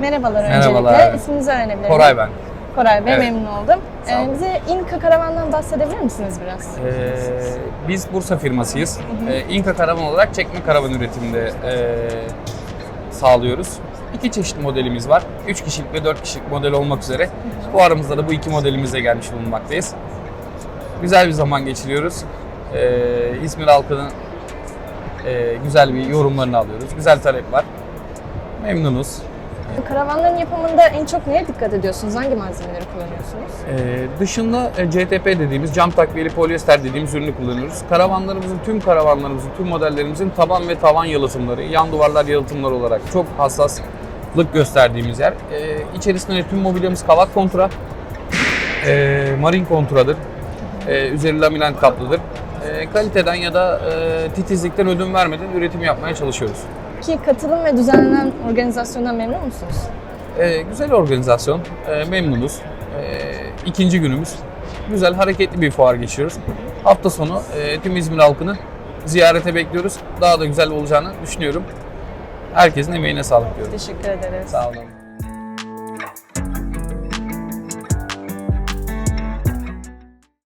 Merhabalar Merhabalar. öncelikle. İsminizi öğrenebilir miyim? Koray ben. Koray Bey Evet. memnun oldum. Sağ olun. Ee, bize İnka Karavan'dan bahsedebilir misiniz biraz? Ee, biz Bursa firmasıyız. Ee, İnka Karavan olarak çekme karavan üretiminde ee, sağlıyoruz. İki çeşit modelimiz var. 3 kişilik ve 4 kişilik model olmak üzere. Bu aramızda da bu iki modelimizle gelmiş bulunmaktayız. Güzel bir zaman geçiriyoruz. Ee, İzmir halkının ee, güzel bir yorumlarını alıyoruz. Güzel talep var. Memnunuz. Karavanların yapımında en çok neye dikkat ediyorsunuz? Hangi malzemeleri kullanıyorsunuz? Ee, dışında e, CTP dediğimiz cam takviyeli polyester dediğimiz ürünü kullanıyoruz. Karavanlarımızın, tüm karavanlarımızın, tüm modellerimizin taban ve tavan yalıtımları, yan duvarlar yalıtımları olarak çok hassaslık gösterdiğimiz yer. Ee, içerisinde tüm mobilyamız kavak kontra, ee, marin kontradır. Ee, üzeri laminat kaplıdır. Ee, kaliteden ya da e, titizlikten ödün vermeden üretim yapmaya çalışıyoruz. Ki katılım ve düzenlenen organizasyondan memnun musunuz? Ee, güzel organizasyon, ee, memnunuz. Ee, ikinci günümüz. Güzel, hareketli bir fuar geçiyoruz. Hafta sonu e, tüm İzmir halkını ziyarete bekliyoruz. Daha da güzel olacağını düşünüyorum. Herkesin emeğine sağlık diyorum. Teşekkür ederiz. Sağ olun.